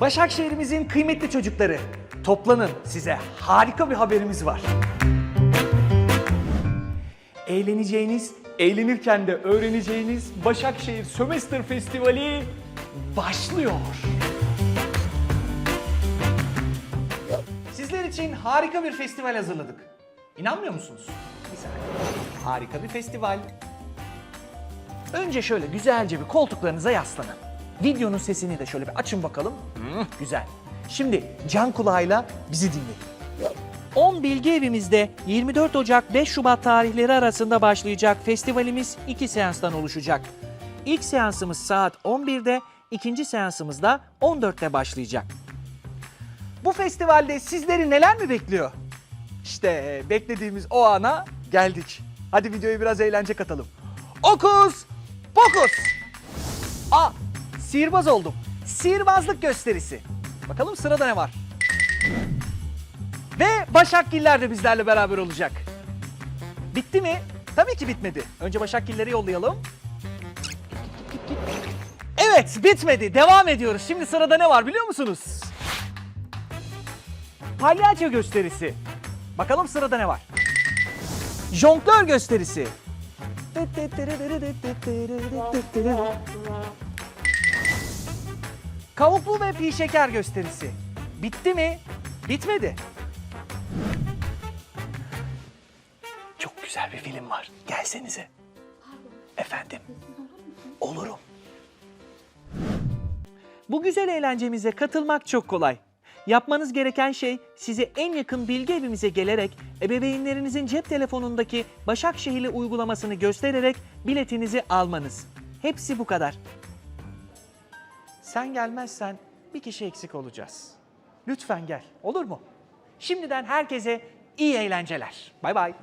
Başakşehir'imizin kıymetli çocukları toplanın size harika bir haberimiz var. Eğleneceğiniz, eğlenirken de öğreneceğiniz Başakşehir Sömestr Festivali başlıyor. Sizler için harika bir festival hazırladık. İnanmıyor musunuz? Saniye. Harika bir festival. Önce şöyle güzelce bir koltuklarınıza yaslanın. Videonun sesini de şöyle bir açın bakalım. Hmm, güzel. Şimdi can kulağıyla bizi dinleyin. 10 Bilgi Evimizde 24 Ocak 5 Şubat tarihleri arasında başlayacak festivalimiz iki seanstan oluşacak. İlk seansımız saat 11'de, ikinci seansımız da 14'te başlayacak. Bu festivalde sizleri neler mi bekliyor? İşte beklediğimiz o ana geldik. Hadi videoya biraz eğlence katalım. Okus pokus. Aa sihirbaz oldum. Sihirbazlık gösterisi. Bakalım sırada ne var? Ve Başakgiller de bizlerle beraber olacak. Bitti mi? Tabii ki bitmedi. Önce Başakgilleri yollayalım. Evet bitmedi. Devam ediyoruz. Şimdi sırada ne var biliyor musunuz? Palyaço gösterisi. Bakalım sırada ne var? Jonglör gösterisi. Kavuklu ve pi şeker gösterisi. Bitti mi? Bitmedi. Çok güzel bir film var. Gelsenize. Efendim. Olurum. Bu güzel eğlencemize katılmak çok kolay. Yapmanız gereken şey sizi en yakın bilgi evimize gelerek ebeveynlerinizin cep telefonundaki Başakşehirli uygulamasını göstererek biletinizi almanız. Hepsi bu kadar. Sen gelmezsen bir kişi eksik olacağız. Lütfen gel, olur mu? Şimdiden herkese iyi eğlenceler. Bay bay.